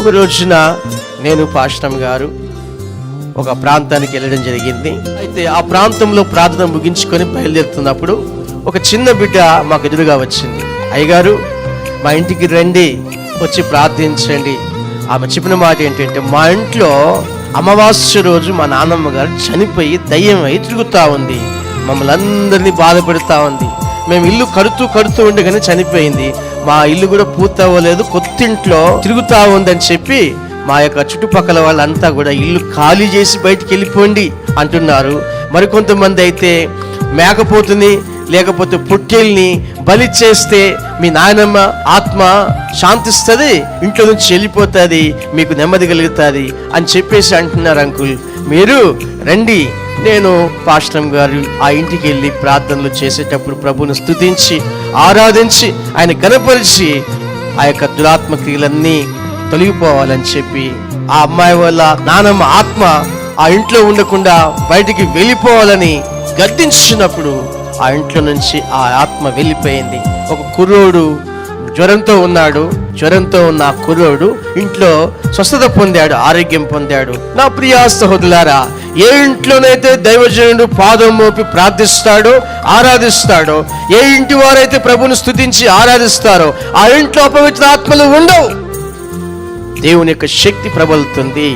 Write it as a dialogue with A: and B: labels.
A: ఒక రోజున నేను పాశ్రం గారు ఒక ప్రాంతానికి వెళ్ళడం జరిగింది. అయితే ఆ ప్రాంతంలో ప్రార్థన ముగించుకొని బయలుదేరుతున్నప్పుడు ఒక చిన్న బిడ్డ మాకు ఎదురుగా వచ్చింది. అయ్యగారు మా ఇంటికి రండి వచ్చి ప్రార్థించండి. ఆమె చెప్పిన మాట ఏంటంటే మా ఇంట్లో అమావాస్య రోజు మా నాన్నమ్మ గారు చనిపోయి దయ్యమై తిరుగుతూ ఉంది. మమ్మల్ని అందరినీ బాధపడుతూ ఉంది. మేము ఇల్లు కడుతూ కడుతూ ఉండగానే చనిపోయింది. మా ఇల్లు కూడా పూర్తవ్వలేదు కొత్త ఇంట్లో తిరుగుతా ఉందని చెప్పి మా యొక్క చుట్టుపక్కల వాళ్ళంతా కూడా ఇల్లు ఖాళీ చేసి బయటికి వెళ్ళిపోండి అంటున్నారు. మరికొంతమంది అయితే మేకపోతుని లేకపోతే పుట్టేల్ని బలి చేస్తే మీ నాయనమ్మ ఆత్మ శాంతిస్తుంది ఇంట్లో నుంచి వెళ్ళిపోతుంది మీకు నెమ్మది కలుగుతుంది అని చెప్పేసి అంటున్నారు అంకుల్. మీరు రండి. నేను పాస్టమ్ గారు ఆ ఇంటికి వెళ్ళి ప్రార్థనలు చేసేటప్పుడు ప్రభుని స్తుతించి ఆరాధించి ఆయన కనపరిచి ఆ యొక్క దురాత్మ క్రియలన్నీ తొలగిపోవాలని చెప్పి ఆ అమ్మాయి వల్ల నానమ్మ ఆత్మ ఆ ఇంట్లో ఉండకుండా బయటికి వెళ్ళిపోవాలని గద్దించినప్పుడు ఆ ఇంట్లో నుంచి ఆ ఆత్మ వెళ్ళిపోయింది. ఒక కుర్రోడు జ్వరంతో ఉన్నాడు. జ్వరంతో ఉన్న ఆ కుర్రోడు ఇంట్లో స్వస్థత పొందాడు ఆరోగ్యం పొందాడు. నా ప్రియా సహోదరులారా ఏ ఇంట్లోనైతే దైవజనుడు పాదం మోపి ప్రార్థిస్తాడో ఆరాధిస్తాడో ఏ ఇంటి వారైతే ప్రభుని స్థుతించి ఆరాధిస్తారో ఆ ఇంట్లో అపవిత్ర ఆత్మలు ఉండవు. దేవుని యొక్క శక్తి ప్రబలుతుంది.